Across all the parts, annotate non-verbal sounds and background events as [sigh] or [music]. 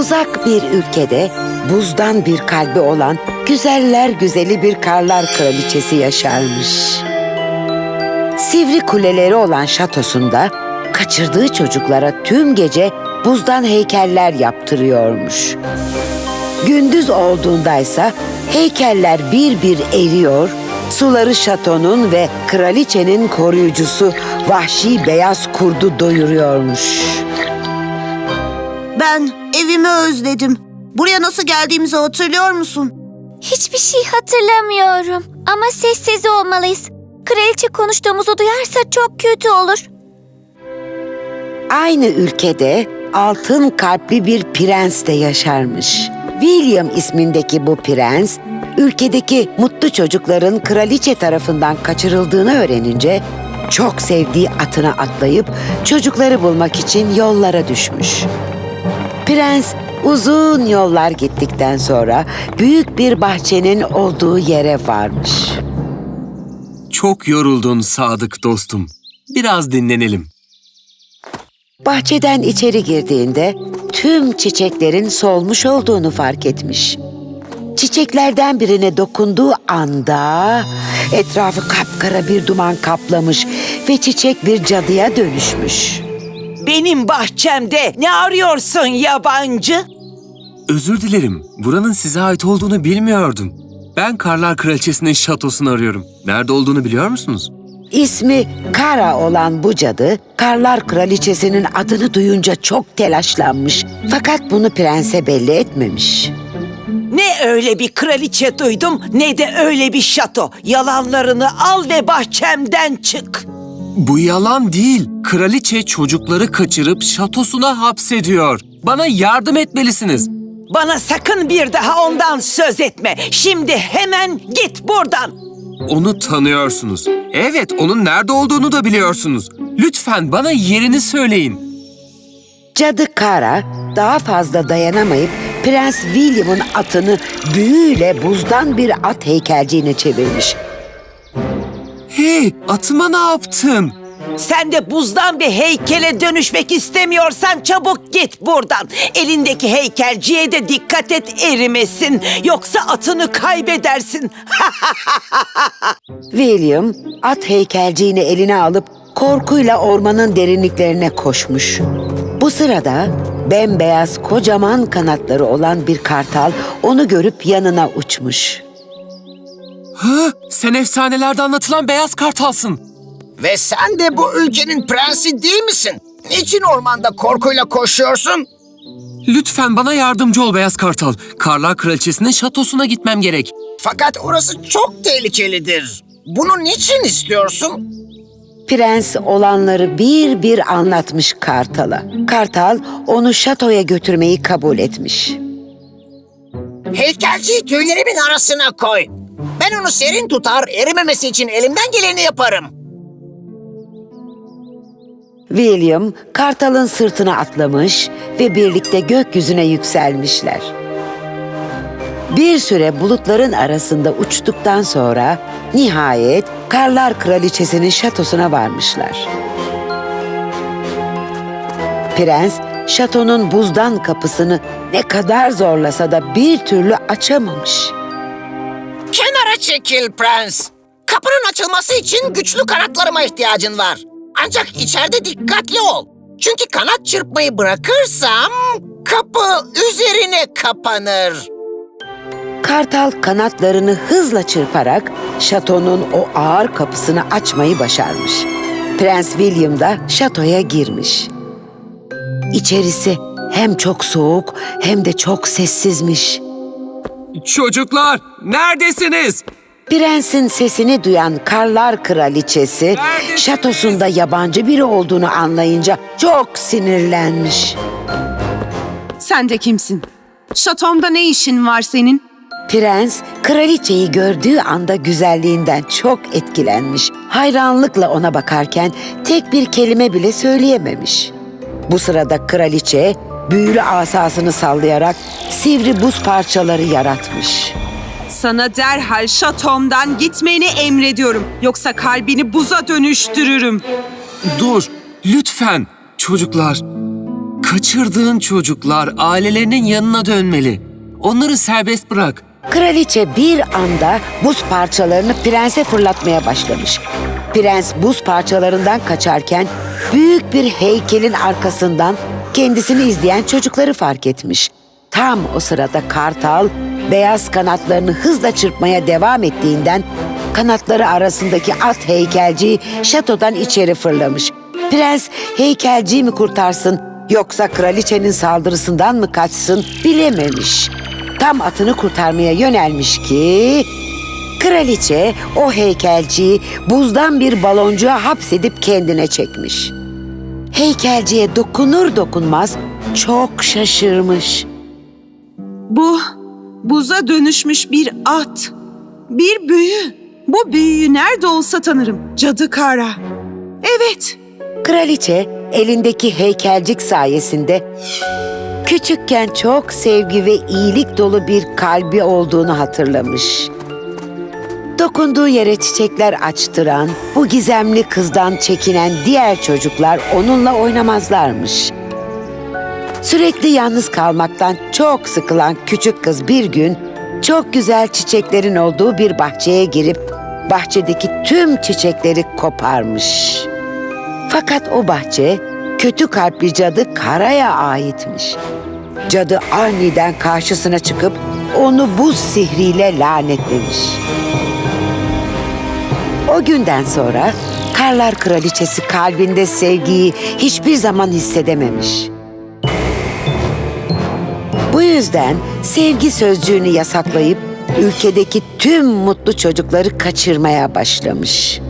Uzak bir ülkede buzdan bir kalbi olan güzeller güzeli bir karlar kraliçesi yaşarmış. Sivri kuleleri olan şatosunda kaçırdığı çocuklara tüm gece buzdan heykeller yaptırıyormuş. Gündüz olduğundaysa heykeller bir bir eriyor, suları şatonun ve kraliçenin koruyucusu vahşi beyaz kurdu doyuruyormuş. Ben evimi özledim. Buraya nasıl geldiğimizi hatırlıyor musun? Hiçbir şey hatırlamıyorum. Ama sessiz olmalıyız. Kraliçe konuştuğumuzu duyarsa çok kötü olur. Aynı ülkede altın kalpli bir prens de yaşarmış. William ismindeki bu prens, ülkedeki mutlu çocukların kraliçe tarafından kaçırıldığını öğrenince çok sevdiği atına atlayıp çocukları bulmak için yollara düşmüş. Prens uzun yollar gittikten sonra büyük bir bahçenin olduğu yere varmış. Çok yoruldun Sadık dostum. Biraz dinlenelim. Bahçeden içeri girdiğinde tüm çiçeklerin solmuş olduğunu fark etmiş. Çiçeklerden birine dokunduğu anda etrafı kapkara bir duman kaplamış ve çiçek bir cadıya dönüşmüş. Benim bahçemde ne arıyorsun yabancı? Özür dilerim. Buranın size ait olduğunu bilmiyordum. Ben Karlar Kraliçesi'nin şatosunu arıyorum. Nerede olduğunu biliyor musunuz? İsmi Kara olan bu cadı, Karlar Kraliçesi'nin adını duyunca çok telaşlanmış. Fakat bunu prense belli etmemiş. Ne öyle bir kraliçe duydum ne de öyle bir şato. Yalanlarını al ve bahçemden çık. Bu yalan değil. Kraliçe çocukları kaçırıp şatosuna hapsediyor. Bana yardım etmelisiniz. Bana sakın bir daha ondan söz etme. Şimdi hemen git buradan. Onu tanıyorsunuz. Evet, onun nerede olduğunu da biliyorsunuz. Lütfen bana yerini söyleyin. Cadı Kara daha fazla dayanamayıp Prens William'ın atını büyüyle buzdan bir at heykelciğine çevirmiş. Hey, atıma ne yaptın? Sen de buzdan bir heykele dönüşmek istemiyorsan çabuk git buradan. Elindeki heykelciye de dikkat et erimesin. Yoksa atını kaybedersin. [laughs] William at heykelciğini eline alıp korkuyla ormanın derinliklerine koşmuş. Bu sırada bembeyaz kocaman kanatları olan bir kartal onu görüp yanına uçmuş. Ha, sen efsanelerde anlatılan beyaz kartalsın. Ve sen de bu ülkenin prensi değil misin? Niçin ormanda korkuyla koşuyorsun? Lütfen bana yardımcı ol beyaz kartal. Karlar Kraliçesi'nin şatosuna gitmem gerek. Fakat orası çok tehlikelidir. Bunu niçin istiyorsun? Prens olanları bir bir anlatmış Kartal'a. Kartal onu şatoya götürmeyi kabul etmiş. Heykelciyi tüylerimin arasına koy. Ben onu serin tutar, erimemesi için elimden geleni yaparım. William, Kartal'ın sırtına atlamış ve birlikte gökyüzüne yükselmişler. Bir süre bulutların arasında uçtuktan sonra nihayet Karlar Kraliçesi'nin şatosuna varmışlar. Prens, şatonun buzdan kapısını ne kadar zorlasa da bir türlü açamamış. Çekil prens. Kapının açılması için güçlü kanatlarıma ihtiyacın var. Ancak içeride dikkatli ol. Çünkü kanat çırpmayı bırakırsam kapı üzerine kapanır. Kartal kanatlarını hızla çırparak şatonun o ağır kapısını açmayı başarmış. Prens William da şatoya girmiş. İçerisi hem çok soğuk hem de çok sessizmiş. Çocuklar, neredesiniz? Prensin sesini duyan Karlar Kraliçesi şatosunda yabancı biri olduğunu anlayınca çok sinirlenmiş. Sen de kimsin? Şatomda ne işin var senin? Prens kraliçeyi gördüğü anda güzelliğinden çok etkilenmiş. Hayranlıkla ona bakarken tek bir kelime bile söyleyememiş. Bu sırada kraliçe büyülü asasını sallayarak sivri buz parçaları yaratmış. Sana derhal şatomdan gitmeni emrediyorum. Yoksa kalbini buza dönüştürürüm. Dur, lütfen. Çocuklar, Kaçırdığın çocuklar ailelerinin yanına dönmeli. Onları serbest bırak. Kraliçe bir anda buz parçalarını prense fırlatmaya başlamış. Prens buz parçalarından kaçarken büyük bir heykelin arkasından kendisini izleyen çocukları fark etmiş. Tam o sırada kartal beyaz kanatlarını hızla çırpmaya devam ettiğinden kanatları arasındaki at heykelciyi şatodan içeri fırlamış. Prens heykelciyi mi kurtarsın yoksa kraliçenin saldırısından mı kaçsın bilememiş. Tam atını kurtarmaya yönelmiş ki kraliçe o heykelciyi buzdan bir baloncuğa hapsedip kendine çekmiş. Heykelciye dokunur dokunmaz çok şaşırmış. Bu buza dönüşmüş bir at. Bir büyü. Bu büyüyü nerede olsa tanırım. Cadı Kara. Evet. Kraliçe elindeki heykelcik sayesinde küçükken çok sevgi ve iyilik dolu bir kalbi olduğunu hatırlamış. Dokunduğu yere çiçekler açtıran, bu gizemli kızdan çekinen diğer çocuklar onunla oynamazlarmış. Sürekli yalnız kalmaktan çok sıkılan küçük kız bir gün çok güzel çiçeklerin olduğu bir bahçeye girip bahçedeki tüm çiçekleri koparmış. Fakat o bahçe kötü kalpli cadı Kara'ya aitmiş. Cadı aniden karşısına çıkıp onu buz sihriyle lanetlemiş. O günden sonra Karlar Kraliçesi kalbinde sevgiyi hiçbir zaman hissedememiş. Bu yüzden sevgi sözcüğünü yasaklayıp ülkedeki tüm mutlu çocukları kaçırmaya başlamış.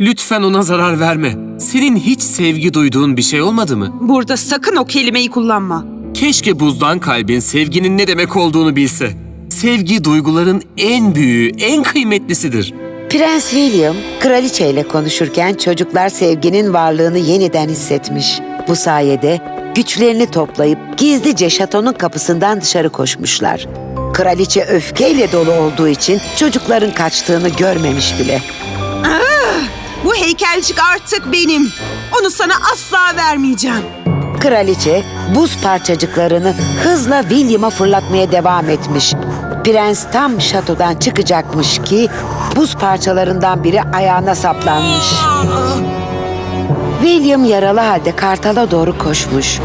Lütfen ona zarar verme. Senin hiç sevgi duyduğun bir şey olmadı mı? Burada sakın o kelimeyi kullanma. Keşke buzdan kalbin sevginin ne demek olduğunu bilse. Sevgi duyguların en büyüğü, en kıymetlisidir. Prens William kraliçe ile konuşurken çocuklar sevginin varlığını yeniden hissetmiş. Bu sayede güçlerini toplayıp gizlice şatonun kapısından dışarı koşmuşlar. Kraliçe öfkeyle dolu olduğu için çocukların kaçtığını görmemiş bile. Bu heykelcik artık benim. Onu sana asla vermeyeceğim. Kraliçe buz parçacıklarını hızla William'a fırlatmaya devam etmiş. Prens tam şatodan çıkacakmış ki buz parçalarından biri ayağına saplanmış. William yaralı halde kartala doğru koşmuş.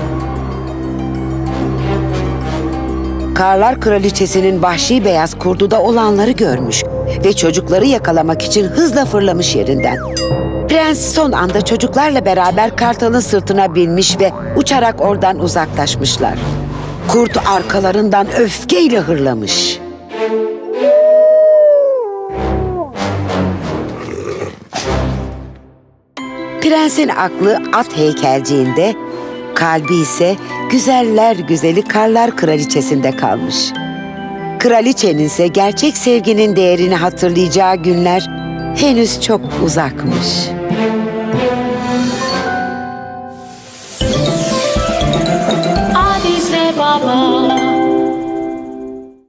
Karlar Kraliçesi'nin vahşi beyaz kurduda olanları görmüş ve çocukları yakalamak için hızla fırlamış yerinden. Prens son anda çocuklarla beraber kartalın sırtına binmiş ve uçarak oradan uzaklaşmışlar. Kurt arkalarından öfkeyle hırlamış. Prensin aklı at heykelciğinde, kalbi ise güzeller güzeli Karlar Kraliçesi'nde kalmış. Kraliçenin ise gerçek sevginin değerini hatırlayacağı günler henüz çok uzakmış.